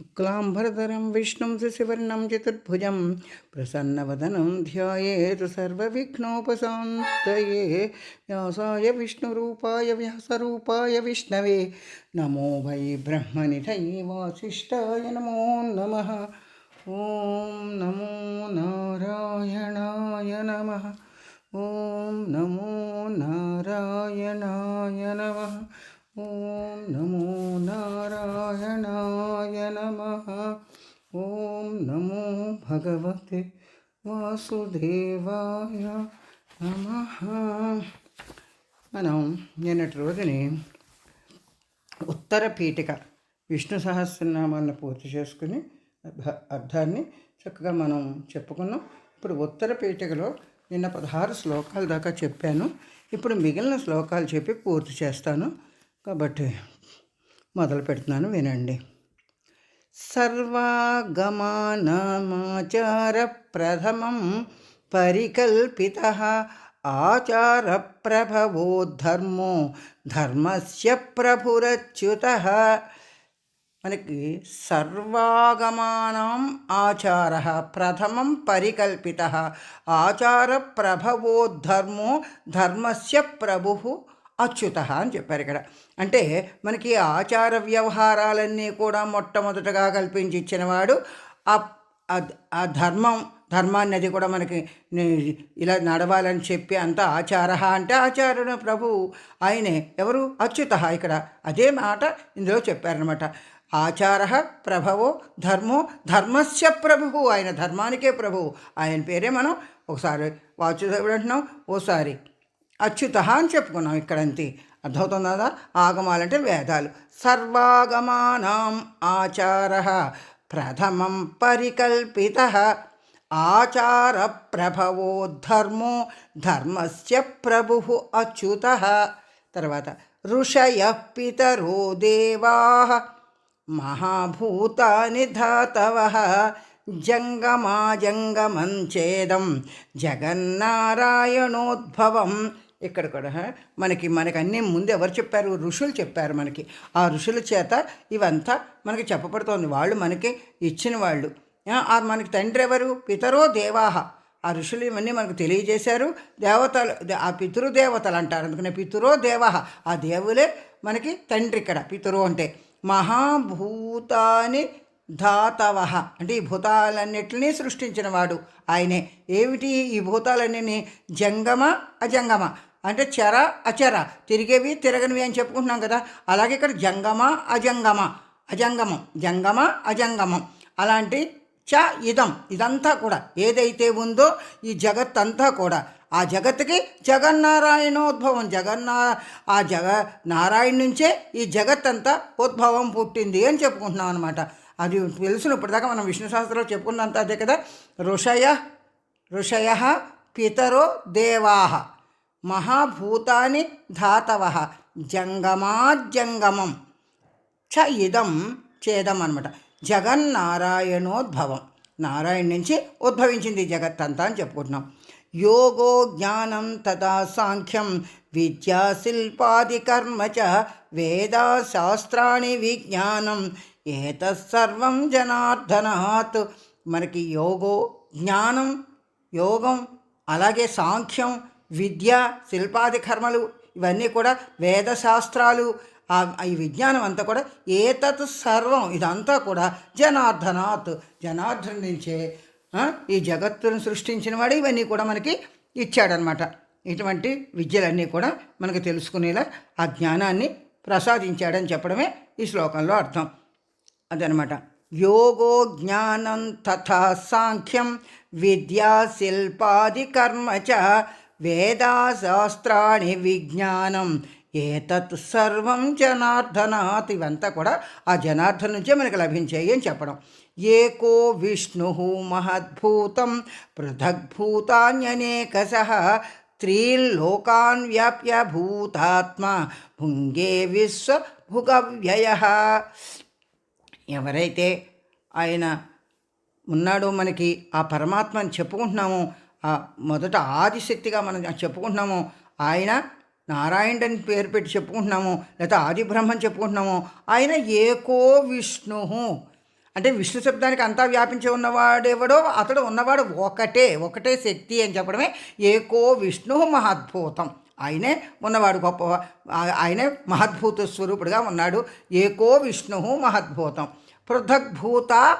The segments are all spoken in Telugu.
శుక్లాంబరధరం విష్ణుం శశివర్ణం చతుర్భుజం ప్రసన్నవదనం ధ్యాయేతు సర్వవిఘ్నోపశాంతయే వ్యాసాయ విష్ణురూపాయ వ్యాసరూపాయ విష్ణవే నమో వై బ్రహ్మనిధయే వాసిష్ఠాయ నమో నమ ఓం నమో నారాయణాయ నమ ఓం నమో నారాయణాయ నమ ఓం నమో నారాయణాయ నమ. ఓం నమో భగవతే వాసుదేవాయ నమ. మనం నిన్నటి రోజుని ఉత్తర పీఠిక విష్ణు సహస్రనామాలను పూర్తి చేసుకుని అర్థ- అర్థాన్ని చక్కగా మనం చెప్పుకున్నాం. ఇప్పుడు ఉత్తర పీఠికలో నిన్న పదహారు శ్లోకాల దాకా చెప్పాను. ఇప్పుడు మిగిలిన శ్లోకాలు చెప్పి పూర్తి చేస్తాను. కాబట్టి మొదలు పెడుతున్నాను వినండి. సర్వాగమానమాచార ప్రథమం పరికల్పిత ఆచార ప్రభవో ధర్మో ధర్మస్య ప్రభురచ్యుత. మనకి సర్వాగమానం ఆచార ప్రథమం పరికల్పిత ఆచార ప్రభవో ధర్మో ధర్మస్య ప్రభు అచ్యుత అని చెప్పారు ఇక్కడ. అంటే మనకి ఆచార వ్యవహారాలన్నీ కూడా మొట్టమొదటగా కల్పించి ఇచ్చినవాడు ఆ ధర్మం ధర్మాన్ని అది కూడా మనకి ఇలా నడవాలని చెప్పి అంత ఆచార అంటే ఆచార్యుడు ప్రభు ఆయనే. ఎవరు? అచ్యుత ఇక్కడ. అదే మాట ఇందులో చెప్పారనమాట ఆచార ప్రభవో ధర్మో ధర్మస్య ప్రభువు ఆయన ధర్మానికే ప్రభువు ఆయన పేరే మనం ఒకసారి వాచుదేవుడు అంటున్నాం. ఓసారి అచ్యుత అని చెప్పుకున్నాం ఇక్కడంతే. అర్థమవుతుంది? కదా ఆగమాలంటే వేదాలు. సర్వాగమానాం ఆచార ప్రథమం పరికల్పిత. ఆచార ప్రభవో ధర్మో ధర్మస్య ప్రభు అచ్యుత. తర్వాత ఋషయ పితరో దేవా. మహాభూతాని ధాతవ. జంగమాజంగమం చేదం. జగన్నారాయణోద్భవం. ఇక్కడ కూడా మనకి మనకి అన్నీ ముందు ఎవరు చెప్పారు? ఋషులు చెప్పారు మనకి. ఆ ఋషుల చేత ఇవంతా మనకి చెప్పబడుతోంది. వాళ్ళు మనకి ఇచ్చిన వాళ్ళు. ఆ, మనకి తండ్రి ఎవరు? పితరో దేవాహ. ఆ ఋషులు ఇవన్నీ మనకు తెలియజేశారు. దేవతలు ఆ పితృదేవతలు అంటారు. అందుకనే పితురో దేవహ. ఆ దేవులే మనకి తండ్రి ఇక్కడ పితురు అంటే. మహాభూతాని ధాతవహ. అంటే ఈ భూతాలన్నిటినీ సృష్టించిన వాడు ఆయనే. ఏమిటి ఈ భూతాలన్నీ జంగమ అజంగమ. అంటే చర అచర. తిరిగేవి తిరగనివి అని చెప్పుకుంటున్నాం కదా. అలాగే ఇక్కడ జంగమ అజంగమ. అజంగమం. జంగమ అజంగమం. అలాంటి చ ఇదం. ఇదంతా కూడా ఏదైతే ఉందో ఈ జగత్ అంతా కూడా. ఆ జగత్తుకి జగన్నారాయణోద్భవం. జగన్నా ఆ జగ నారాయణ నుంచే ఈ జగత్ అంతా ఉద్భవం పుట్టింది అని చెప్పుకుంటున్నాం అనమాట అది తెలుసును ఇప్పటిదాకా మనం విష్ణు శాస్త్రంలో చెప్పుకున్నంత అదే కదా. ఋషయ ఋషయ పితరో దేవాహ. మహాభూతాని ధాతవ జంగమాజంగమం చ ఇదం చేదం అనమాట జగన్నారాయణోద్భవం. నారాయణ నుంచి ఉద్భవించింది జగత్తంతా అని చెప్పుకుంటున్నాం. యోగో జ్ఞానం తదా సాంఖ్యం విద్యా శిల్పాది కర్మ చ వేదా విజ్ఞానం. ఏతత్సర్వం జనార్దనాత్. మనకి యోగో జ్ఞానం యోగం అలాగే సాంఖ్యం విద్య శిల్పాది కర్మలు ఇవన్నీ కూడా వేదశాస్త్రాలు ఈ విజ్ఞానం అంతా కూడా ఏతత్ సర్వం ఇదంతా కూడా జనార్దనాత్ జనార్దన్ నుంచే ఈ జగత్తును సృష్టించిన వాడు ఇవన్నీ కూడా మనకి ఇచ్చాడనమాట. ఇటువంటి విద్యలన్నీ కూడా మనకు తెలుసుకునేలా ఆ జ్ఞానాన్ని ప్రసాదించాడని చెప్పడమే ఈ శ్లోకంలో అర్థం. అదనమాట. యోగో జ్ఞానం తథా సాంఖ్యం విద్యా శిల్పాది కర్మ చ వేదాశాస్త్రాణి విజ్ఞానం. ఏతత్ సర్వం జనార్దనాత్ ఇవంతా కూడా ఆ జనార్దన్ నుంచే మనకు లభించాయి అని చెప్పడం. ఏకో విష్ణు మహద్భూతం పృథగ్భూతాన్యనేకశ త్రీల్లోకాన్ వ్యాప్య భూతాత్మ భుంగే విశ్వ భుగవ్యయ. ఎవరైతే ఆయన ఉన్నాడో మనకి ఆ పరమాత్మని చెప్పుకుంటున్నామో మొదట ఆదిశక్తిగా మనం చెప్పుకుంటున్నాము. ఆయన నారాయణుడని పేరు పెట్టి చెప్పుకుంటున్నాము. లేదా ఆది బ్రహ్మని చెప్పుకుంటున్నాము. ఆయన ఏకో విష్ణు అంటే విష్ణు శబ్దానికి అంతా వ్యాపించి ఉన్నవాడెవడో అతడు ఉన్నవాడు ఒకటే ఒకటే శక్తి అని చెప్పడమే ఏకో విష్ణు మహద్భూతం. ఆయనే ఉన్నవాడు గొప్ప ఆయనే మహద్భూత స్వరూపుడుగా ఉన్నాడు. ఏకో విష్ణు మహద్భూతం. పృథగ్భూత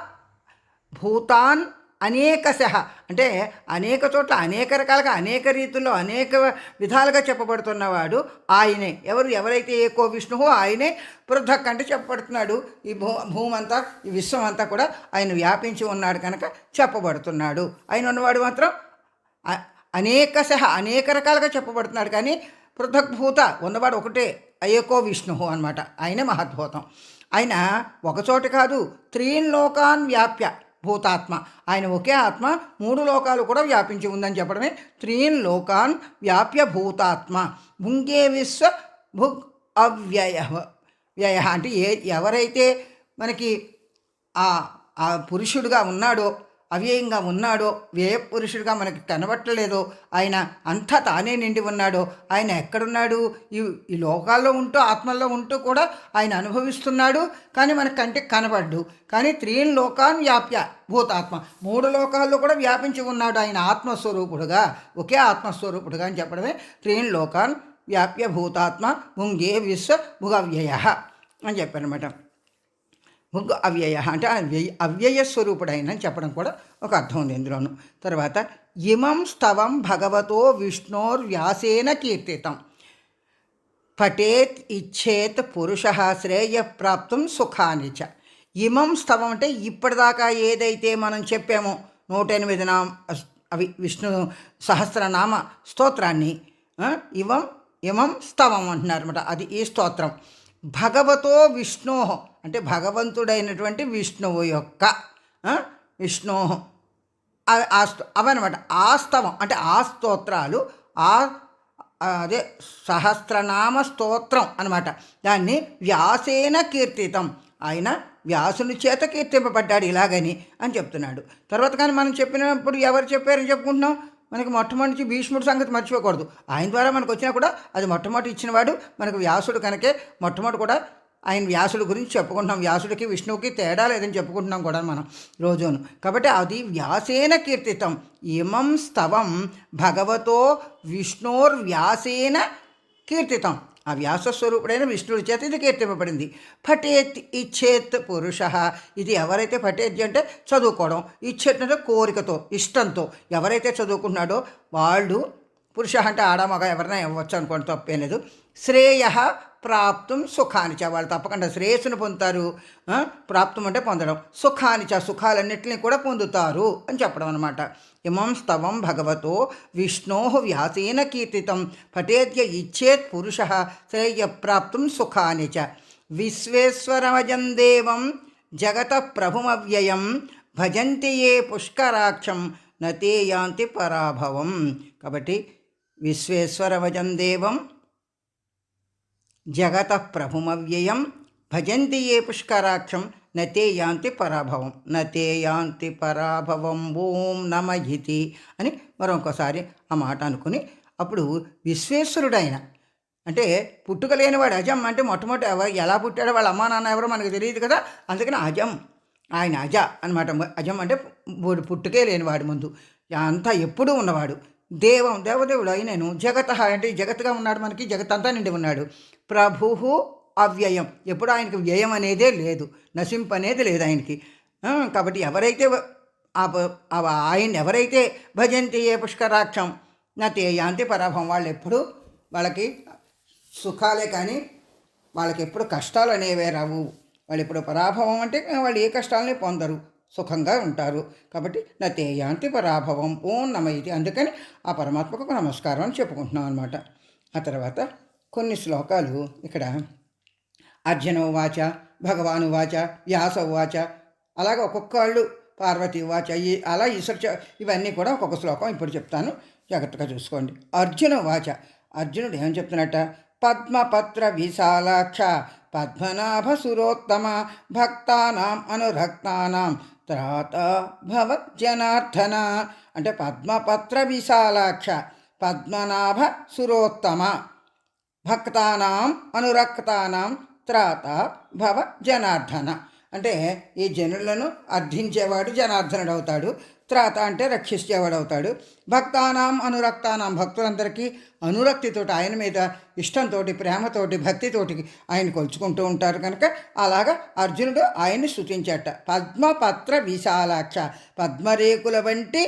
భూతాన్ అనేకశః. అంటే అనేక చోట్ల అనేక రకాలుగా అనేక రీతుల్లో అనేక విధాలుగా చెప్పబడుతున్నవాడు ఆయనే. ఎవరు ఎవరైతే ఏకో విష్ణువో ఆయనే పృథక్ అంటే చెప్పబడుతున్నాడు. ఈ భూ భూమంతా ఈ విశ్వం అంతా కూడా ఆయన వ్యాపించి ఉన్నాడు కనుక చెప్పబడుతున్నాడు. ఆయన ఉన్నవాడు మాత్రం అనేక అనేకశః అనేక రకాలుగా చెప్పబడుతున్నాడు కానీ పృథక్భూత ఉన్నవాడు ఒకటే ఏకో విష్ణువు అనమాట ఆయనే మహద్భూతం. ఆయన ఒకచోట కాదు త్రీన్ లోకాన్ వ్యాప్య. భూతాత్మ. ఆయన ఒకే ఆత్మ మూడు లోకాలు కూడా వ్యాపించి ఉందని చెప్పడమే త్రీన్ లోకాన్ వ్యాప్య భూతాత్మ. భుంగే విశ్వ భుగ్ అవ్యయ వ్యయ అంటే ఏ ఎవరైతే మనకి ఆ ఆ పురుషుడుగా ఉన్నాడో అవ్యయంగా ఉన్నాడో వ్యయ పురుషుడిగా మనకి కనబట్టలేదో ఆయన అంతా తానే నిండి ఉన్నాడో ఆయన ఎక్కడున్నాడు? ఈ ఈ లోకాల్లో ఉంటూ ఆత్మల్లో ఉంటూ కూడా ఆయన అనుభవిస్తున్నాడు కానీ మన కంటికి కనబడ్డు. కానీ త్రీన్ లోకాన్ వ్యాప్య భూతాత్మ. మూడు లోకాల్లో కూడా వ్యాపించి ఉన్నాడు ఆయన ఆత్మస్వరూపుడుగా ఒకే ఆత్మస్వరూపుడుగా అని చెప్పడమే త్రీన్ లోకాన్ వ్యాప్య భూతాత్మ భుంగే విశ్వ భుగవ్యయ అని చెప్పారనమాట ముగ్గు అవ్యయ అంటే అవ్యయ అవ్యయ స్వరూపుడైన అని చెప్పడం కూడా ఒక అర్థం ఉంది ఇందులోను. తర్వాత ఇమం స్తవం భగవతో విష్ణోర్ వ్యాసేన కీర్తితం. పఠేత్ ఇచ్చేత్ పురుష శ్రేయ ప్రాప్తం సుఖాని చ. ఇమం స్తవం అంటే ఇప్పటిదాకా ఏదైతే మనం చెప్పామో నూట ఎనిమిది నామ అవి విష్ణు సహస్రనామ స్తోత్రాన్ని ఇవం ఇమం స్తవం అంటున్నారన్నమాట. అది ఈ స్తోత్రం. భగవతో విష్ణో అంటే భగవంతుడైనటువంటి విష్ణువు యొక్క ఆ, ఆస్తు అవన్నమాట. ఆస్తవం అంటే ఆ స్తోత్రాలు ఆ ఆ అదే సహస్రనామ స్తోత్రం అనమాట దాన్ని వ్యాసేన కీర్తితం. ఆయన వ్యాసుని చేత కీర్తింపబడ్డాడు ఇలాగని అని చెప్తున్నాడు. తర్వాత కానీ మనం చెప్పినప్పుడు ఎవరు చెప్పారని చెప్పుకుంటున్నాం? మనకి మొట్టమొదటి భీష్ముడి సంగతి మర్చిపోకూడదు. ఆయన ద్వారా మనకు వచ్చినా కూడా అది మొట్టమొదటి ఇచ్చినవాడు మనకు వ్యాసుడు కనుకే మొట్టమొదటి కూడా ఆయన వ్యాసుడి గురించి చెప్పుకుంటున్నాం. వ్యాసుడికి విష్ణువుకి తేడా లేదని చెప్పుకుంటున్నాం కూడా మనం రోజును. కాబట్టి అది వ్యాసేన కీర్తితం. ఇమం స్తవం భగవతో విష్ణోర్ వ్యాసేన కీర్తితం. ఆ వ్యాసస్వరూపుడైన విష్ణుడి చేత ఇది కీర్తింపబడింది. పఠేత్ ఇచ్చేత్ పురుష. ఇది ఎవరైతే పఠేత్ అంటే చదువుకోవడం ఇచ్చేత్ అంటే కోరికతో ఇష్టంతో ఎవరైతే చదువుకుంటున్నాడో వాళ్ళు పురుష అంటే ఆడ మగ ఎవరైనా ఇవ్వచ్చు అనుకోండి తప్పేం లేదు. శ్రేయ ప్రాప్తం సుఖానిచ వాళ్ళు తప్పకుండా శ్రేయస్సును పొందుతారు. ప్రాప్తం అంటే పొందడం. సుఖానిచ సుఖాలన్నింటినీ కూడా పొందుతారు అని చెప్పడం అనమాట ఇమం స్తవం భగవతో విష్ణో వ్యాసేన కీర్తితం. పటేద్య ఇచ్చేత్ పురుష శ్రేయ ప్రాప్తం సుఖాని చ. విశ్వేశ్వరమజం దేవం జగత ప్రభుమవ్యయం. భజంతి ఏ పుష్కరాక్షం నతే యాంతి పరాభవం. కాబట్టి విశ్వేశ్వరమజం దేవం జగత ప్రభుమవ్యయం భజంతి ఏ పుష్కరాక్షం నతే యాంతి పరాభవం నతే యాంతి పరాభవం ఓం నమ ఇతి అని మరొకసారి ఆ మాట అనుకుని అప్పుడు విశ్వేశ్వరుడైన అంటే పుట్టుక లేనివాడు అజం అంటే మొట్టమొదటి ఎవరు ఎలా పుట్టాడో వాళ్ళ అమ్మా నాన్న ఎవరో మనకు తెలియదు కదా అందుకని అజం ఆయన అజ అనమాట అజం అంటే పుట్టుకే లేనివాడు ముందు అంతా ఎప్పుడూ ఉన్నవాడు దేవం దేవదేవుడు అయినను జగత అంటే జగత్తుగా ఉన్నాడు మనకి జగత్ అంతా నిండి ఉన్నాడు ప్రభు అవ్యయం. ఎప్పుడు ఆయనకి వ్యయం అనేదే లేదు. నశింపు అనేది లేదు ఆయనకి. కాబట్టి ఎవరైతే ఆ ఆయన ఎవరైతే భజంతి ఏ పుష్కరాక్షం నా తేయాంతి పరాభం వాళ్ళు ఎప్పుడు వాళ్ళకి సుఖాలే కానీ వాళ్ళకి ఎప్పుడు కష్టాలు అనేవే రావు. వాళ్ళు ఎప్పుడు పరాభవం అంటే వాళ్ళు ఏ కష్టాలని పొందరు. సుఖంగా ఉంటారు. కాబట్టి నా తేయాంతి పరాభవం ఓం నమ ఇది. అందుకని ఆ పరమాత్మకు నమస్కారం అని చెప్పుకుంటున్నాం అనమాట ఆ తర్వాత కొన్ని శ్లోకాలు ఇక్కడ. అర్జున ఉవాచ భగవాను వాచ వ్యాస ఉవాచ అలాగే ఒక్కొక్కళ్ళు పార్వతి వాచ ఈ అలా ఈశ్వర ఇవన్నీ కూడా ఒక్కొక్క శ్లోకం ఇప్పుడు చెప్తాను. జాగ్రత్తగా చూసుకోండి. అర్జున వాచ. అర్జునుడు ఏం చెప్తున్నట్ట పద్మపత్ర విశాలాక్ష పద్మనాభ సురోత్తమ భక్తానాం అనురక్తానాం త్రాత భవ జనార్దన అంటే పద్మపత్ర విశాలాక్ష పద్మనాభ సురోత్తమ. భక్తానాం అనురక్తానాం త్రాత భవ జనార్దన. అంటే ఈ జనులను అర్థించేవాడు జనార్దనుడు అవుతాడు త్రాత అంటే రక్షించేవాడు అవుతాడు భక్తానాం అనురక్తానాం భక్తులందరికీ అనురక్తితోటి ఆయన మీద ఇష్టంతో ప్రేమతోటి భక్తితోటి ఆయన కొలుచుకుంటూ ఉంటారు కనుక అలాగా అర్జునుడు ఆయన్ని శృతించట పద్మపత్ర విశాలాక్ష పద్మరేకుల వంటి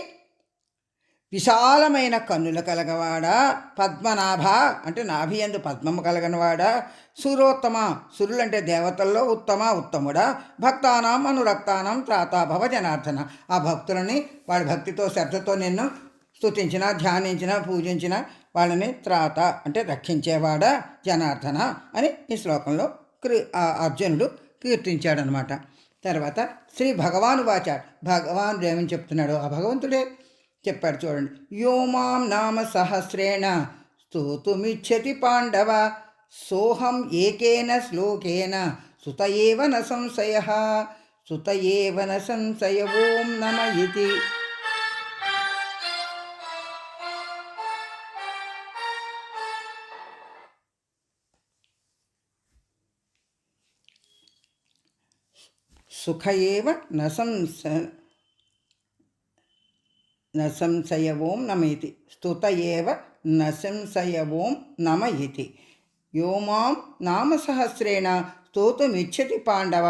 విశాలమైన కన్నుల కలగవాడా? పద్మనాభ అంటే నాభియందు పద్మము కలగనవాడా? సురోత్తమ సురులంటే దేవతల్లో ఉత్తమ ఉత్తముడా? భక్తానం అనురక్తానం త్రాతాభవ జనార్దన. ఆ భక్తులని వాడి భక్తితో శ్రద్ధతో నిన్ను స్థుతించిన ధ్యానించిన పూజించిన వాళ్ళని త్రాత అంటే రక్షించేవాడా? జనార్దన అని ఈ శ్లోకంలో కీ అర్జునుడు కీర్తించాడనమాట. తర్వాత శ్రీ భగవాను వాచాడు భగవానుడు ఏమని చెప్తున్నాడు? ఆ భగవంతుడే చెప్పాడు చూడండి. యోమాం నామ సహస్రేణ స్తోతుమిచ్చతి పాండవ సోహం ఏకేన శ్లోకేన సుత ఏవ న సంశయ సుత ఏవ న సంశయ ఓం నమ ఇది సుఖ ఏవ న సంశ న సంశయ ఓం నమ ఇతి స్తుత ఏవ న సంశయ ఓం నమ ఇతి యో మాం నామసహస్రేణ స్తోతుమిచ్చతి పాండవ.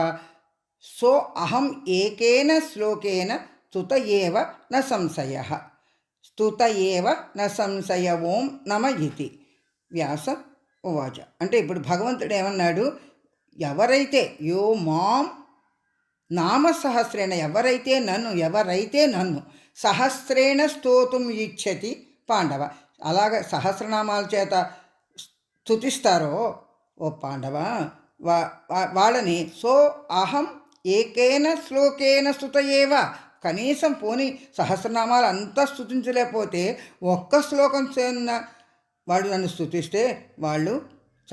సో అహం ఏకేన శ్లోకేన स्तुत ఏవ న సంశయ స్తుత ఏవ న సంశయ ఓం నమ ఇది వ్యాస ఉవాచ. అంటే ఇప్పుడు భగవంతుడు ఏమన్నాడు? ఎవరైతే యో మాం నామసహస్రేణ ఎవరైతే నన్ను ఎవరైతే నన్ను సహస్రేణ స్తోతుం ఇచ్చతి పాండవ. అలాగ సహస్రనామాల చేత స్తుతిస్తారో ఓ పాండవ వా వా- వాళ్ళని సో అహం ఏకేన శ్లోకేన స్తుత ఏవ. కనీసం పోని సహస్రనామాలు అంతా స్తుతించలేకపోతే ఒక్క శ్లోకం చెందిన వాళ్ళు నన్ను స్తుతిస్తే వాళ్ళు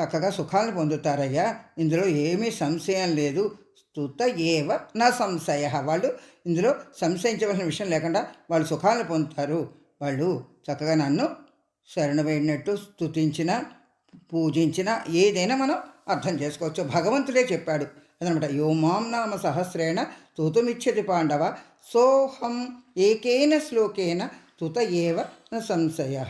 చక్కగా సుఖాలను పొందుతారయ్యా. ఇందులో ఏమీ సంశయం లేదు. స్తుత ఏవ నా సంశయ. వాళ్ళు ఇందులో సంశయించవలసిన విషయం లేకుండా వాళ్ళు సుఖాలను పొందుతారు. వాళ్ళు చక్కగా నన్ను శరణమైనట్టు స్తుతించిన పూజించిన ఏదైనా మనం అర్థం చేసుకోవచ్చు. భగవంతుడే చెప్పాడు అదనమాట. యో మాం నామ సహస్రేణ తుతుమిచ్చతి పాండవ సోహం ఏకేన శ్లోకేన తుత ఏవ న సంశయ.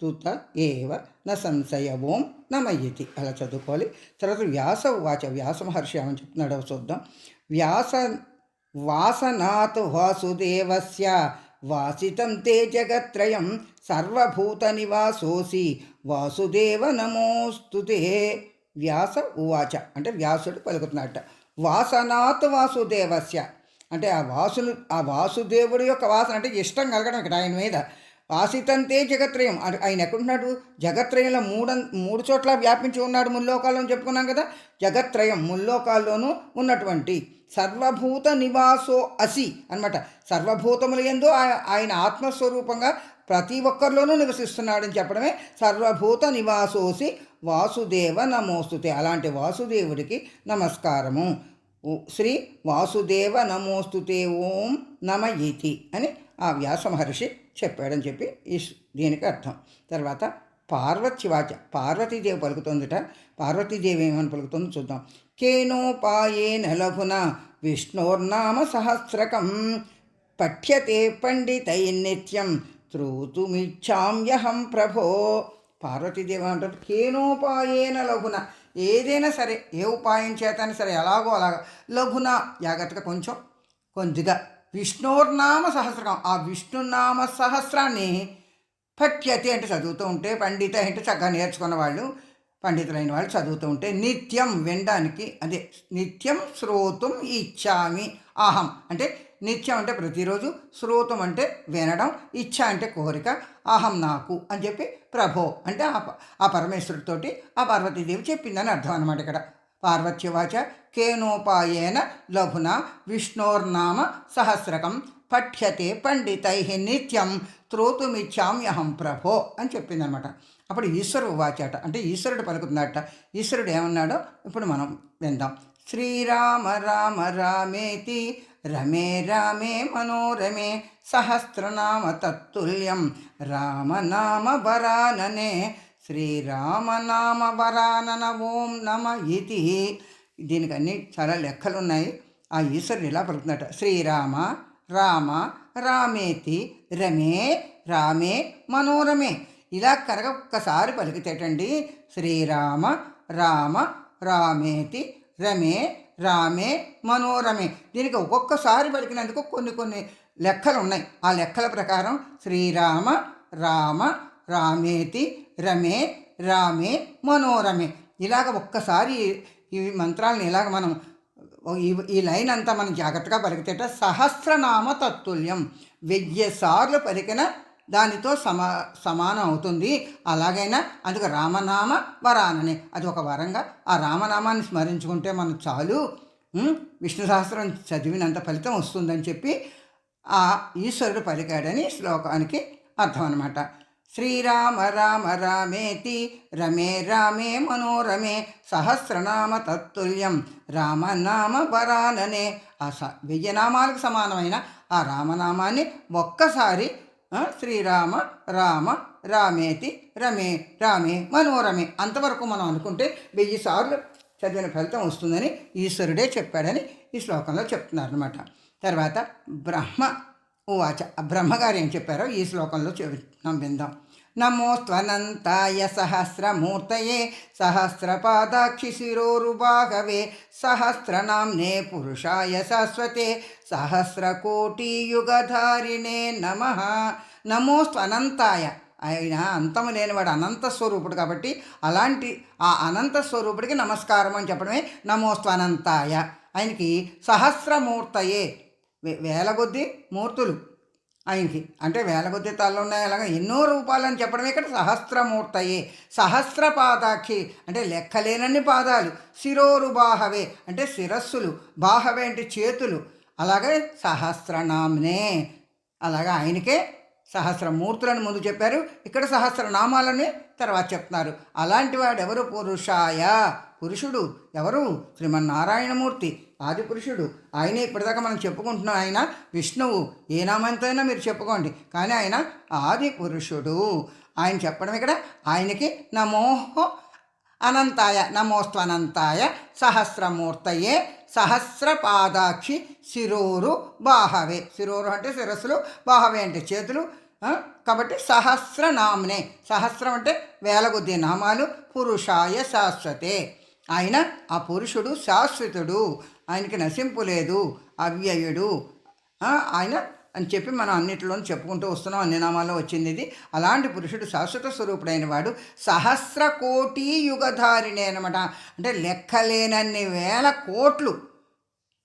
తుత ఏవ న సంశయవోం నమయ్యతి. అలా చదువుకోవాలి. తర్వాత వ్యాస వాచ వ్యాస మహర్షి ఏమని చెప్తున్నాడో చూద్దాం. వ్యాస వాసనాత్ వాసుదేవస్య వాసితం తే జగత్రయం సర్వభూత నివాసోసి వాసుదేవ నమోస్తుతే వ్యాస ఉవాచ అంటే వ్యాసుడు పలుకుతున్నట్ట వాసనాత్ వాసుదేవస్య అంటే ఆ వాసును ఆ వాసుదేవుడి యొక్క వాసన అంటే ఇష్టం కలగడం ఇక్కడ ఆయన మీద. ఆసితంతే జగత్రయం. ఆయన ఎక్కడున్నాడు? జగత్రయంలో మూడ మూడు చోట్ల వ్యాపించి ఉన్నాడు ముల్లోకాల్లో అని చెప్పుకున్నాం కదా? జగత్రయం ముల్లోకాల్లోనూ ఉన్నటువంటి సర్వభూత నివాసో అసి అన్నమాట. సర్వభూతముల ఎందు ఆయన ఆత్మస్వరూపంగా ప్రతి ఒక్కరిలోనూ నివసిస్తున్నాడని చెప్పడమే సర్వభూత నివాసోసి వాసుదేవ నమోస్తుతే. అలాంటి వాసుదేవుడికి నమస్కారము. శ్రీ వాసుదేవ నమోస్తుతే ఓం నమ ఇతి అని ఆ వ్యాస మహర్షి చెప్పాడని చెప్పి ఈ దీనికి అర్థం. తర్వాత పార్వత్యవాచ పార్వతీదేవి పలుకుతుందిట. పార్వతీదేవి ఏమని పలుకుతుందో చూద్దాం. కేనోపాయేన లఘున విష్ణోర్నామ సహస్రకం పఠ్యతే పండితై నిత్యం త్రూతుమిచ్చామ్యహం ప్రభో. పార్వతీదేవి అంటారు కేనోపాయేన లఘున ఏదైనా సరే ఏ ఉపాయం చేతైనా సరే ఎలాగో అలాగ లఘున జాగ్రత్తగా కొంచెం కొద్దిగా విష్ణోర్నామ సహస్రకం. ఆ విష్ణునామ సహస్రాన్ని పఠ్యతి అంటే చదువుతూ ఉంటే పండిత అంటే చక్కగా నేర్చుకున్న వాళ్ళు పండితులైన వాళ్ళు చదువుతూ ఉంటే నిత్యం వినడానికి అదే నిత్యం శ్రోతం ఇచ్చామి అహం. అంటే నిత్యం అంటే ప్రతిరోజు శ్రోతం అంటే వినడం ఇచ్చ అంటే కోరిక అహం నాకు అని చెప్పి ప్రభో అంటే ఆ ప- ఆ పరమేశ్వరుడితోటి ఆ పార్వతీదేవి చెప్పిందని అర్థం అనమాట ఇక్కడ. పార్వత్యువాచ కేనోపాయేన లఘున విష్ణోర్నామ సహస్రకం పఠ్యతే పండితై నిత్యం త్రోతుమిచ్చామ్యహం ప్రభో అని చెప్పిందనమాట. అప్పుడు ఈశ్వరుడు వాచాట. అంటే ఈశ్వరుడు పలుకుతుందట. ఈశ్వరుడు ఏమన్నాడో ఇప్పుడు మనం విందాం. శ్రీరామ రామ రామేతి రమే రామే మనోరమే సహస్రనామ తత్తుల్యం రామనామ వరాననే శ్రీరామనామ వరానన ఓం నమ ఇతి దీనికి అన్ని చాలా లెక్కలు ఉన్నాయి ఆ ఈశ్వరుడు ఇలా పలుకుతున్నట శ్రీరామ రామ రామేతి రమే రామే మనోరమే. ఇలా కరగ ఒక్కసారి పలికితేటండి. శ్రీరామ రామ రామేతి రమే రామే మనోరమే. దీనికి ఒక్కొక్కసారి పలికినందుకు కొన్ని కొన్ని లెక్కలు ఉన్నాయి ఆ లెక్కల ప్రకారం శ్రీరామ రామ రామేతి రమే రామే మనోరమే. ఇలాగ ఒక్కసారి ఈ మంత్రాలను ఇలాగ మనం ఈ- ఈ లైన్ అంతా మనం జాగ్రత్తగా పలికితేట సహస్రనామ తత్తుల్యం. వెయ్యి సార్లు పలికిన దానితో సమా సమానం అవుతుంది. అలాగైనా అందుకు రామనామ వరానని. అది ఒక వరంగా. ఆ రామనామాన్ని స్మరించుకుంటే మనం చాలు. విష్ణు సహస్రం చదివినంత ఫలితం వస్తుందని చెప్పి ఆ ఈశ్వరుడు పలికాడని శ్లోకానికి అర్థం అనమాట శ్రీరామ రామ రామేతి రమే రామే మనోరమే సహస్రనామ తత్తుల్యం రామనామ పరాననే. ఆ స విజయనామాలకు సమానమైన ఆ రామనామాన్ని ఒక్కసారి శ్రీరామ రామ రామేతి రమే రామే మనోరమే అంతవరకు మనం అనుకుంటే వెయ్యి సార్లు చదివిన ఫలితం వస్తుందని ఈశ్వరుడే చెప్పాడని ఈ శ్లోకంలో చెప్తున్నారు అనమాట తర్వాత బ్రహ్మ ఉవాచ ఆచ బ్రహ్మగారు ఏం చెప్పారో ఈ శ్లోకంలో చెబుతున్నాం విందాం. నమోస్త్వనంతాయ సహస్రమూర్తయే సహస్రపాదాక్షి శిరోరుబాహవే సహస్రనామ్నే పురుషాయ శాశ్వతే సహస్రకోటియుగధారిణే నమ. నమోస్త్వనంతాయ ఆయన అంతము లేనివాడు అనంత స్వరూపుడు కాబట్టి అలాంటి ఆ అనంత స్వరూపుడికి నమస్కారం అని చెప్పడమే నమోస్త్వనంతాయ ఆయనకి సహస్రమూర్తయే వేల కొద్ది మూర్తులు ఆయనకి. అంటే వేల కొద్ది తలలు ఉన్నాయి అలాగా. ఎన్నో రూపాలని చెప్పడం ఇక్కడ సహస్రమూర్తయే. సహస్రపాదాక్షి అంటే లెక్కలేనన్ని పాదాలు. శిరోరు బాహవే అంటే శిరస్సులు. బాహవే అంటే చేతులు. అలాగే సహస్రనామ్నే. అలాగా ఆయనకే సహస్రమూర్తులను ముందు చెప్పారు. ఇక్కడ సహస్రనామాలని తర్వాత చెప్తున్నారు. అలాంటి వాడెవరు పురుషాయ? పురుషుడు ఎవరు? శ్రీమన్నారాయణమూర్తి. ఆది పురుషుడు. ఆయనే ఇప్పటిదాకా మనం చెప్పుకుంటున్నాం ఆయన విష్ణువు. ఏ నామంతైనా మీరు చెప్పుకోండి. కానీ ఆయన ఆది పురుషుడు. ఆయన చెప్పడం ఇక్కడ ఆయనకి నమోహో అనంతాయ నమోస్త్వనంతాయ సహస్రమూర్తయే సహస్రపాదాక్షి శిరోరు బాహవే. శిరోరు అంటే శిరస్సులు బాహవే అంటే చేతులు కాబట్టి సహస్రనామ్నే. సహస్రం అంటే వేలకొద్ది నామాలు పురుషాయ శాశ్వతే. ఆయన ఆ పురుషుడు శాశ్వతుడు ఆయనకి నశింపు లేదు అవ్యయుడు. ఆయన అని చెప్పి మనం అన్నిటిలోనూ చెప్పుకుంటూ వస్తున్నాం అన్ని నామాల్లో వచ్చింది ఇది. అలాంటి పురుషుడు శాశ్వత స్వరూపుడైన వాడు సహస్ర కోటి యుగధారిణి అనమాట అంటే లెక్కలేనన్ని వేల కోట్లు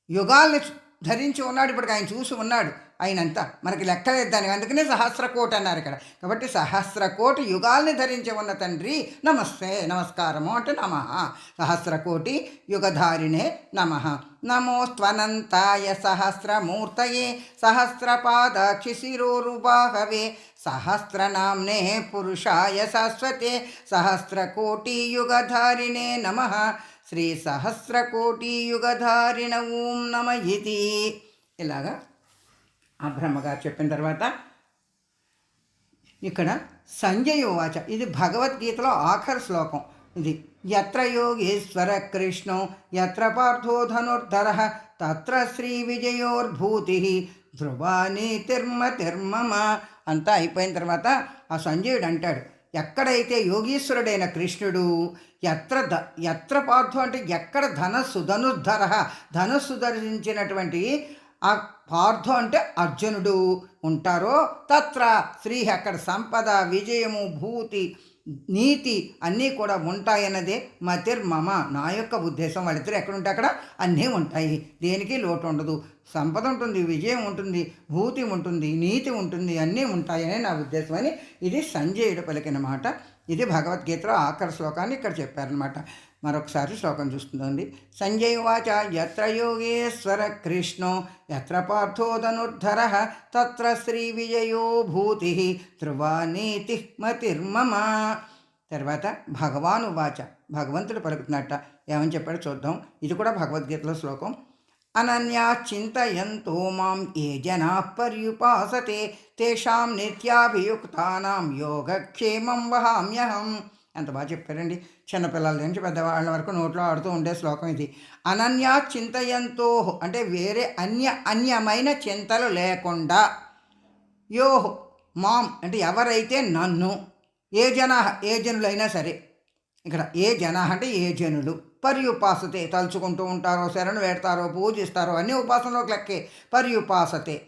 యుగాల్ని ధరించి ఉన్నాడు. ఇప్పటికి ఆయన చూసి ఉన్నాడు. అయినంత. మనకి లెక్కలేదు దాని. అందుకనే సహస్రకోటి అన్నారు ఇక్కడ. కాబట్టి సహస్రకోటి యుగాల్ని ధరించి ఉన్న తండ్రి నమస్తే నమస్కారము అంటే నమ. సహస్రకోటి యుగధారిణే నమ. నమోస్త్వనంతాయ సహస్రమూర్తయే సహస్రపాదాక్షి శిరోరుబాహవే సహస్రనామ్నే పురుషాయ శాశ్వతే సహస్రకోటియుగధారిణే నమ. శ్రీ సహస్రకోటియుగధారిణ ఓం నమ ఇది ఇలాగా ఆ బ్రహ్మగారు చెప్పిన తర్వాత ఇక్కడ సంజయ వాచ. ఇది భగవద్గీతలో ఆఖరి శ్లోకం. ఇది ఎత్ర యోగేశ్వర కృష్ణో ఎత్ర పార్థో ధనుర్ధర తత్ర శ్రీ విజయోర్భూతి ధ్రువాని తిర్మ తిర్మమ అంతా అయిపోయిన తర్వాత ఆ సంజయుడు అంటాడు ఎక్కడైతే యోగీశ్వరుడైన కృష్ణుడు ఎత్ర ద ఎత్ర పార్థు అంటే ఎక్కడ ధనస్సు ధనుర్ధర ధనస్సు ధరించినటువంటి ఆ పార్థు అంటే అర్జునుడు ఉంటారో తత్ర శ్రీ అక్కడ సంపద విజయము భూతి నీతి అన్నీ కూడా ఉంటాయన్నదే మతిర్మమ నా యొక్క ఉద్దేశం. వాళ్ళిద్దరు ఎక్కడ ఉంటే అక్కడ అన్నీ ఉంటాయి. దేనికి లోటు ఉండదు. సంపద ఉంటుంది విజయం ఉంటుంది భూతి ఉంటుంది నీతి ఉంటుంది అన్నీ ఉంటాయనే నా ఉద్దేశం అని ఇది సంజయుడు పలికిన మాట ఇది భగవద్గీతలో ఆఖరి శ్లోకాన్ని ఇక్కడ చెప్పారనమాట మరొకసారి శ్లోకం చూస్తుందండి. సంజయ్ వాచ ఎత్ర యోగేశ్వర కృష్ణో ఎత్ర పార్థోదనుర్ధర తత్ర శ్రీ విజయో భూతి ధ్రువా నీతి మతిర్మమ. తర్వాత భగవాను వాచ భగవంతుడు పలుకుతున్నట్ట. ఏమని చెప్పాడు చూద్దాం. ఇది కూడా భగవద్గీతలో శ్లోకం. అనన్యా చింతయంతో మాం ఏ జనా పర్యుపాసతే తేషాం నిత్యాభియుక్తానాం యోగక్షేమం వహామ్యహం. ఎంత బాగా చెప్పారండి. చిన్నపిల్లల నుంచి పెద్దవాళ్ళ వరకు నోట్లో ఆడుతూ ఉండే శ్లోకం ఇది. అనన్యా చింతయంతో అంటే వేరే అన్య అన్యమైన చింతలు లేకుండా యోహ్ మామ్ అంటే ఎవరైతే నన్ను ఏ జన ఏ జనులైనా సరే ఇక్కడ ఏ జన అంటే ఏ జనులు పర్యుపాసతే తలుచుకుంటూ ఉంటారో శరణు వేడతారో పూజిస్తారో అన్ని ఉపాసనలోకి లెక్కే. పర్యుపాసతే.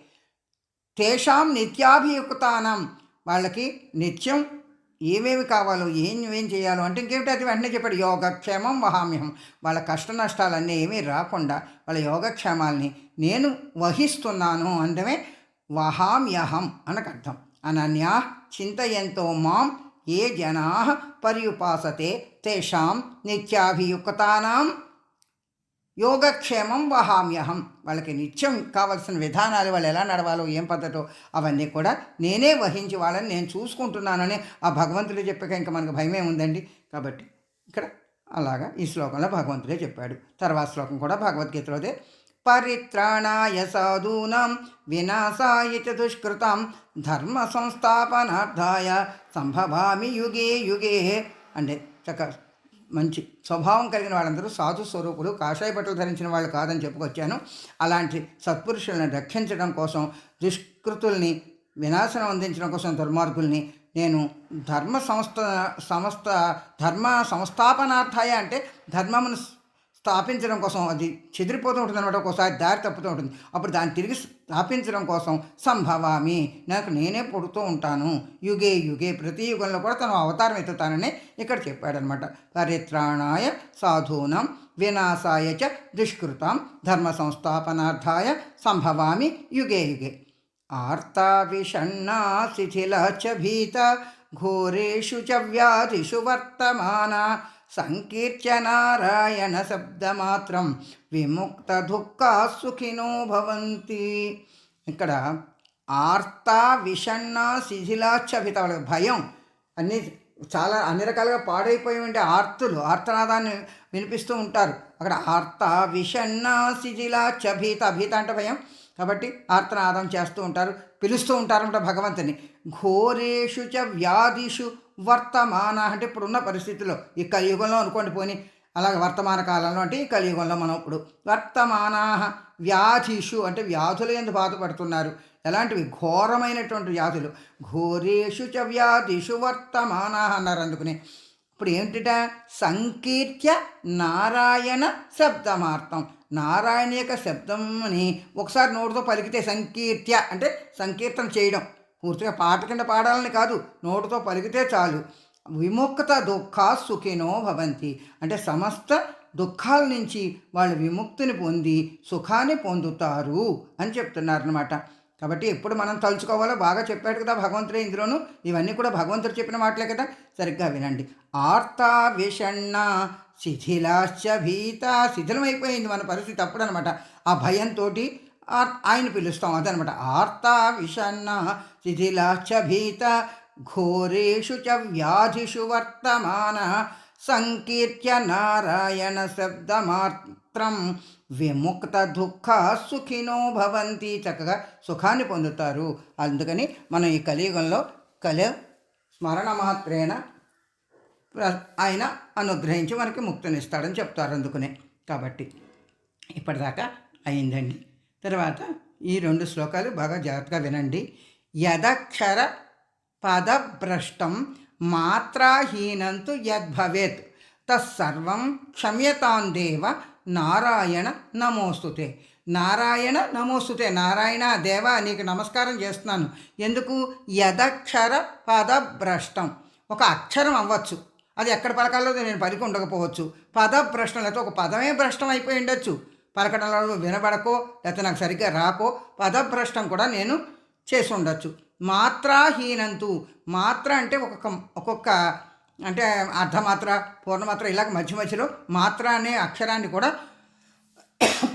తేషాం నిత్యాభియుక్తానం. వాళ్ళకి నిత్యం ఏమేమి కావాలో ఏం ఏం చేయాలో అంటే ఇంకేమిటి అది వెంటనే చెప్పాడు. యోగక్షేమం వహామ్యహం. వాళ్ళ కష్ట నష్టాలన్నీ ఏమీ రాకుండా వాళ్ళ యోగక్షేమాల్ని నేను వహిస్తున్నాను అంటమే వహామ్యహం అనకు అర్థం అనన్యా చింతయంతో మాం ఏ జనా పర్యుపాసతే. తేషాం నిత్యాభియుక్తానాం. యోగక్షేమం వహామ్యహం. వాళ్ళకి నిత్యం కావలసిన విధానాలు వాళ్ళు ఎలా నడవాలో ఏం పద్ధతో అవన్నీ కూడా నేనే వహించి వాళ్ళని నేను చూసుకుంటున్నానని ఆ భగవంతుడు చెప్పాక ఇంకా మనకు భయమే ఉందండి. కాబట్టి ఇక్కడ అలాగా ఈ శ్లోకంలో భగవంతుడే చెప్పాడు. తర్వాత శ్లోకం కూడా భగవద్గీతలోదే. పరిత్రాణాయ సాధూనాం వినాశాయ చ దుష్కృతం ధర్మ సంస్థాపనార్థాయ సంభవామి యుగే యుగే. అంటే చక్క మంచి స్వభావం కలిగిన వాళ్ళందరూ సాధు స్వరూపులు కాషాయ బట్టలు ధరించిన వాళ్ళు కాదని చెప్పుకొచ్చాను. అలాంటి సత్పురుషులను రక్షించడం కోసం దుష్కృతుల్ని వినాశనం అందించడం కోసం దుర్మార్గుల్ని నేను ధర్మ సంస్థ సంస్థ ధర్మ సంస్థాపనార్థాయ అంటే ధర్మమును స్థాపించడం కోసం అది చెదిరిపోతూ ఉంటుంది అనమాట ఒకసారి దారి తప్పుతూ ఉంటుంది. అప్పుడు దాన్ని తిరిగి స్థాపించడం కోసం సంభవామి నాకు నేనే పుడుతూ ఉంటాను. యుగే యుగే ప్రతి యుగంలో కూడా తను అవతారం ఎత్తుతానని ఇక్కడ చెప్పాడనమాట పరిత్రాణాయ సాధూనం వినాశాయ చ దుష్కృతం ధర్మ సంస్థాపనార్థాయ సంభవామి యుగే యుగే. ఆర్తా విషణ్ణా శిథిల చ భీత ఘోరేషు చ వ్యాధిషు వర్తమానా సంకీర్త్య నారాయణ శబ్దమాత్రం విముక్త దుఃఖ సుఖినో భవంతి. ఇక్కడ ఆర్త విషన్న శిథిలాచ్ఛభిత వాళ్ళకి భయం అన్నీ చాలా అన్ని రకాలుగా పాడైపోయి ఉండే ఆర్తులు ఆర్తనాదాన్ని వినిపిస్తూ ఉంటారు. అక్కడ ఆర్త విషన్న శిథిలా చభీత భీత అంటే భయం. కాబట్టి ఆర్తనాదం చేస్తూ ఉంటారు పిలుస్తూ ఉంటారంట భగవంతుని. ఘోరేషు చ వ్యాధిషు వర్తమాన అంటే ఇప్పుడున్న పరిస్థితుల్లో ఈ కలియుగంలో అనుకోండి పోని అలాగే వర్తమాన కాలంలో అంటే ఈ కలియుగంలో మనం ఇప్పుడు వర్తమానా వ్యాధిషు అంటే వ్యాధులు ఎందు బాధపడుతున్నారు. ఎలాంటివి? ఘోరమైనటువంటి వ్యాధులు. ఘోరేషు చ వ్యాధిషు వర్తమానా అన్నారు అందుకుని. ఇప్పుడు ఏమిటిట సంకీర్త్య నారాయణ శబ్దమార్థం. నారాయణ యొక్క శబ్దంని ఒకసారి నోటితో పలికితే సంకీర్త్య అంటే సంకీర్తన చేయడం. పూర్తిగా పాట కింద పాడాలని కాదు నోటితో పలికితే చాలు. విముక్త దుఃఖ సుఖినో భవంతి. అంటే సమస్త దుఃఖాల నుంచి వాళ్ళు విముక్తిని పొంది సుఖాన్ని పొందుతారు అని చెప్తున్నారనమాట కాబట్టి ఎప్పుడు మనం తలుచుకోవాలో బాగా చెప్పాడు కదా భగవంతుడే ఇందులోను. ఇవన్నీ కూడా భగవంతుడు చెప్పిన మాటలే కదా. సరిగ్గా వినండి. ఆర్తా విషణ శిథిలాశ్చ భీత. శిథిలమైపోయింది మన పరిస్థితి అప్పుడు అనమాట ఆ భయంతో ఆయన పిలుస్తాం అదనమాట. ఆర్తా విషన్న శిథిలాశ్చ భీత ఘోరేషు చ వ్యాధిషు వర్తమాన సంకీర్త్య నారాయణ శబ్దమాత్రం విముక్త దుఃఖ సుఖినో భవంతి చక్కగా సుఖాన్ని పొందుతారు. అందుకని మనం ఈ కలియుగంలో కలి స్మరణ మాత్రేణ ఆయన అనుగ్రహించి మనకి ముక్తినిస్తాడని చెప్తారు అందుకునే. కాబట్టి ఇప్పటిదాకా అయిందండి. తర్వాత ఈ రెండు శ్లోకాలు బాగా జాగ్రత్తగా వినండి. యదక్షర పదభ్రష్టం మాత్రాహీనంతు యద్భవేత్ తత్సర్వం క్షమ్యతాం దేవ నారాయణ నమోస్తుతే. నారాయణ నమోస్తుతే. నారాయణ దేవ నీకు నమస్కారం చేస్తున్నాను. ఎందుకు? యదక్షర పదభ్రష్టం. ఒక అక్షరం అవ్వచ్చు. అది ఎక్కడ పలకాలో నేను పలికి ఉండకపోవచ్చు. పదభ్రష్టం లేకపోతే ఒక పదమే భ్రష్టం అయిపోయి ఉండొచ్చు. పలకడంలో వినబడకో లేకపోతే నాకు సరిగ్గా రాకో పదభ్రష్టం కూడా నేను చేసి ఉండొచ్చు మాత్రాహీనంతు మాత్ర అంటే ఒక్కొక్క ఒక్కొక్క అంటే అర్ధమాత్ర పూర్ణమాత్ర ఇలాగ మధ్య మధ్యలో మాత్ర అనే అక్షరాన్ని కూడా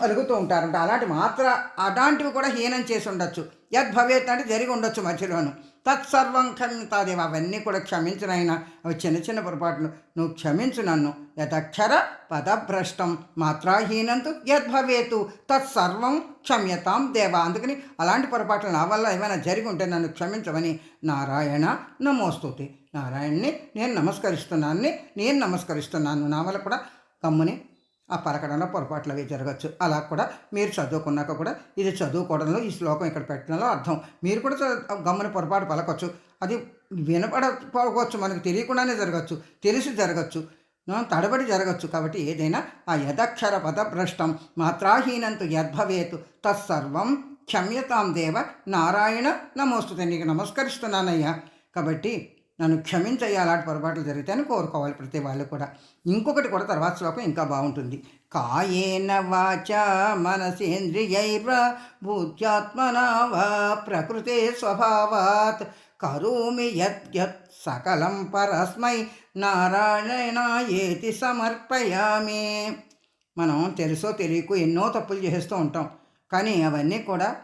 పలుకుతూ ఉంటారంట. అలాంటి మాత్ర అలాంటివి కూడా హీనం చేసి ఉండొచ్చు. యద్భవేత్ అంటే జరిగి ఉండొచ్చు మధ్యలోను. తత్సర్వం క్షమితాదేవ అవన్నీ కూడా క్షమించినైనా అవి చిన్న చిన్న పొరపాట్లు. నువ్వు క్షమించు నన్ను. యథక్షర పదభ్రష్టం మాత్రాహీనంతు యద్భవేతు తత్సర్వం క్షమ్యతాం దేవ. అందుకని అలాంటి పొరపాట్లు నా వల్ల ఏమైనా జరిగి ఉంటే నన్ను క్షమించమని నారాయణ నమోస్తుతి. నారాయణ్ణి నేను నమస్కరిస్తున్నాను నేను నమస్కరిస్తున్నాను. నా వల్ల కూడా కమ్ముని ఆ పలకడంలో పొరపాట్లు అవి జరగచ్చు. అలా కూడా మీరు చదువుకున్నాక కూడా ఇది చదువుకోవడంలో ఈ శ్లోకం ఇక్కడ పెట్టడంలో అర్థం. మీరు కూడా గమ్మని గమ్మున పొరపాటు పలకొచ్చు. అది వినపడకపోవచ్చు మనకు తెలియకుండానే జరగచ్చు. తెలిసి జరగచ్చు. తడబడి జరగచ్చు. కాబట్టి ఏదైనా ఆ యథక్షర పదభ్రష్టం మాత్రాహీనంతు యద్భవేతు తత్సర్వం క్షమ్యతాం దేవ నారాయణ నమోస్తుతే నీకు నమస్కరిస్తున్నానయ్యా. కాబట్టి నన్ను క్షమించయ్యా అలాంటి పొరపాట్లు జరిగితేనే కోరుకోవాలి ప్రతి వాళ్ళు కూడా. ఇంకొకటి కూడా తర్వాత శ్లోకం ఇంకా బాగుంటుంది. కాయేన వాచ మనసేంద్రియైర్వ భూత్యాత్మనా వా ప్రకృతే స్వభావాత్. కరోమి యత్ సకలం పరస్మై నారాయణ ఏతి సమర్పయామి. మనం తెలుసో తెలియకు ఎన్నో తప్పులు చేస్తూ ఉంటాం. కానీ అవన్నీ కూడా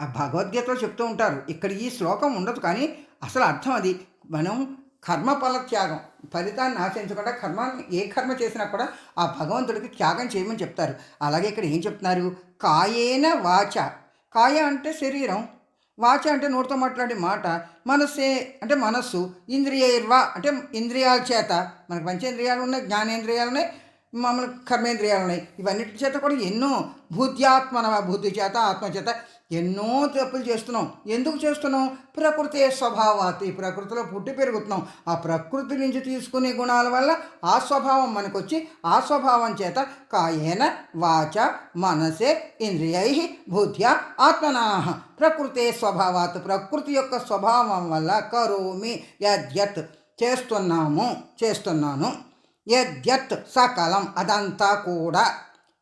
ఆ భగవద్గీతలో చెప్తూ ఉంటారు. ఇక్కడ ఈ శ్లోకం ఉండదు కానీ అసలు అర్థం అది. మనం కర్మఫల త్యాగం ఫలితాన్ని ఆశించకుండా కర్మ ఏ కర్మ చేసినా కూడా ఆ భగవంతుడికి త్యాగం చేయమని చెప్తారు. అలాగే ఇక్కడ ఏం చెప్తున్నారు? కాయేన వాచ. కాయ అంటే శరీరం వాచ అంటే నోటితో మాట్లాడే మాట మనస్సే అంటే మనస్సు ఇంద్రియర్వ అంటే ఇంద్రియాల చేత. మనకు పంచేంద్రియాలు ఉన్నాయి జ్ఞానేంద్రియాలు ఉన్నాయి మామూలు కర్మేంద్రియాలు ఉన్నాయి ఇవన్నిటి చేత కూడా ఎన్నో బుద్ధ్యాత్మన బుద్ధి చేత ఆత్మ చేత ఎన్నో తప్పులు చేస్తున్నాం. ఎందుకు చేస్తున్నాం? ప్రకృతి స్వభావాత్ ఈ ప్రకృతిలో పుట్టి పెరుగుతున్నాం. ఆ ప్రకృతి నుంచి తీసుకునే గుణాల వల్ల ఆ స్వభావం మనకొచ్చి ఆ స్వభావం చేత కాయేన వాచ మనసే ఇంద్రియై బుద్ధ్య ఆత్మనా. ప్రకృతే స్వభావాత్ ప్రకృతి యొక్క స్వభావం వల్ల కరోమి యద్యత్ చేస్తున్నాము చేస్తున్నాను. యద్యత్ సకలం అదంతా కూడా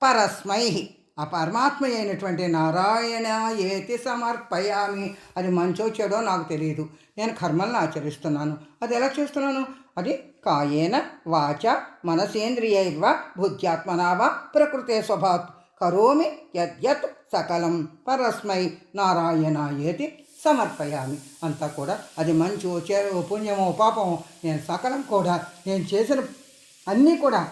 పరస్మై. ఆ పరమాత్మ అయినటువంటి నారాయణ ఏతి సమర్పయామి. అది మంచో చెడో నాకు తెలియదు. నేను కర్మలను ఆచరిస్తున్నాను. అది ఎలా చేస్తున్నాను? అది కాయేన వాచ మనసేంద్రియవ బుద్ధ్యాత్మనావ ప్రకృతే స్వభాత్. కరోమి యద్యత్ సకలం పరస్మై నారాయణ ఏతి సమర్పయామి. అంతా కూడా అది మంచో చెడో పుణ్యమో పాపమో నేను సకలం కూడా నేను చేసిన అన్నీ కూడా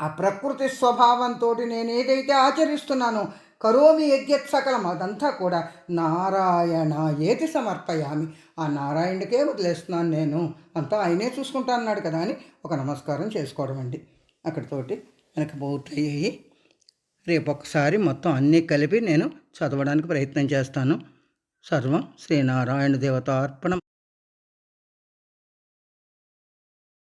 ఆ ప్రకృతి స్వభావంతో నేను ఏదైతే ఆచరిస్తున్నానో కరోమి యజ్ఞత్ సకలం అదంతా కూడా నారాయణ ఏతి సమర్పయామి. ఆ నారాయణుడికే వదిలేస్తున్నాను నేను. అంతా ఆయనే చూసుకుంటా అన్నాడు కదా అని ఒక నమస్కారం చేసుకోవడం అండి. అక్కడితోటి వెనక పూర్తయ్యాయి. రేపు ఒకసారి మొత్తం అన్నీ కలిపి నేను చదవడానికి ప్రయత్నం చేస్తాను. సర్వం శ్రీనారాయణ దేవతార్పణం.